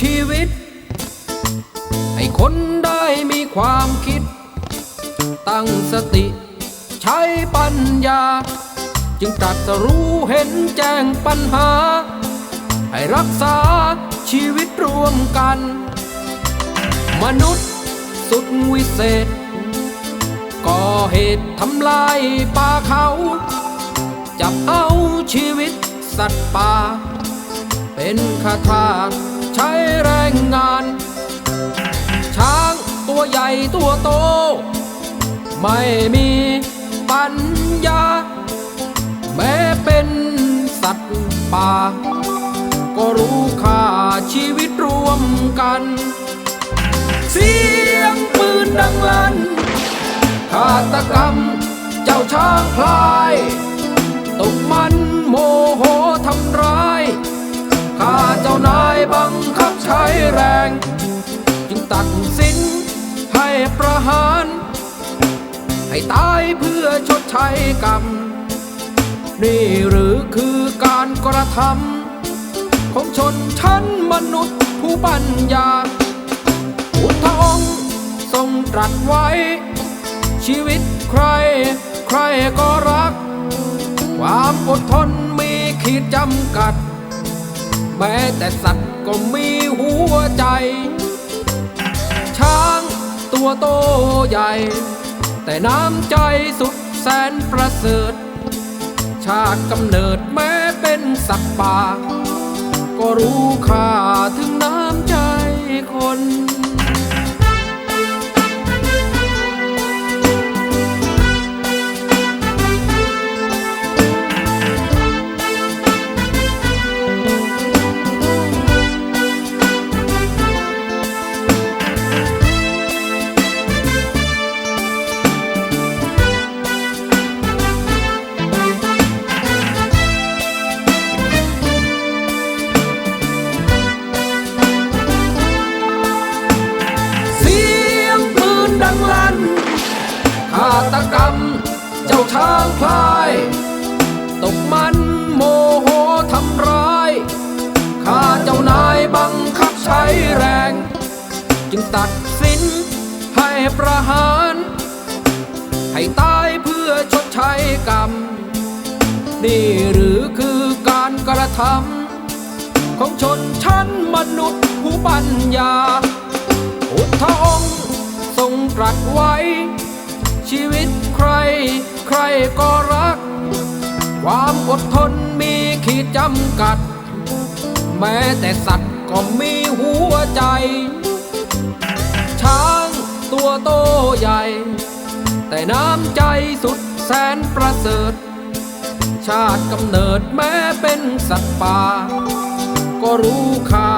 ชีวิต ให้คนได้มีความคิด ตั้งสติ ใช้ปัญญา จึงตรัสรู้เห็นแจ้งปัญหา ให้รักษาชีวิตร่วมกัน มนุษย์สุดวิเศษ ก่อเหตุทำลายป่าเขา จับเอาชีวิตสัตว์ป่าเป็นคาทา ใช้แรงงาน ช้างตัวใหญ่ตัวโต ไม่มีปัญญา แม้เป็นสัตว์ป่า ก็รู้ค่าชีวิตรวมกัน เสียงปืนดังลั่นฆาตกรรม เจ้าช้างพลายตกมัน ง จึงตัดสินให้ประหาร ให้ตายเพื่อชดใช้กรรม นี่หรือคือการกระทำของชนชั้นมนุษย์ผู้ปัญญาพุทธองค์ทรงตรัสไว้ ชีวิตใคร ใครก็รัก ความอดทนมีขีดจำกัด แม้แต่สัตว์ก็มีหัวใจ ช้างตัวโตใหญ่ แต่น้ำใจสุดแสนประเสริฐ ชาติกำเนิดแม้เป็นสัตว์ป่า ก็รู้ค่า กรรม เจ้าช้างพลาย ตกมันโมโหทำร้ายข้าเจ้านายบังคับใช้แรง จึงตัดสินให้ประหาร ให้ตายเพื่อชดใช้กรรม นี่หรือคือการกระทำของชนชั้นมนุษย์ผู้ปัญญาพุทธองค์ทรงตรัสไว้ ชีวิตใคร ใครก็รัก ความอดทนมีขีดจำกัด แม้แต่สัตว์ก็มีหัวใจ ช้างตัวโตใหญ่ แต่น้ำใจสุดแสนประเสริฐ ชาติกำเนิดแม้เป็นสัตว์ป่า ก็รู้ค่า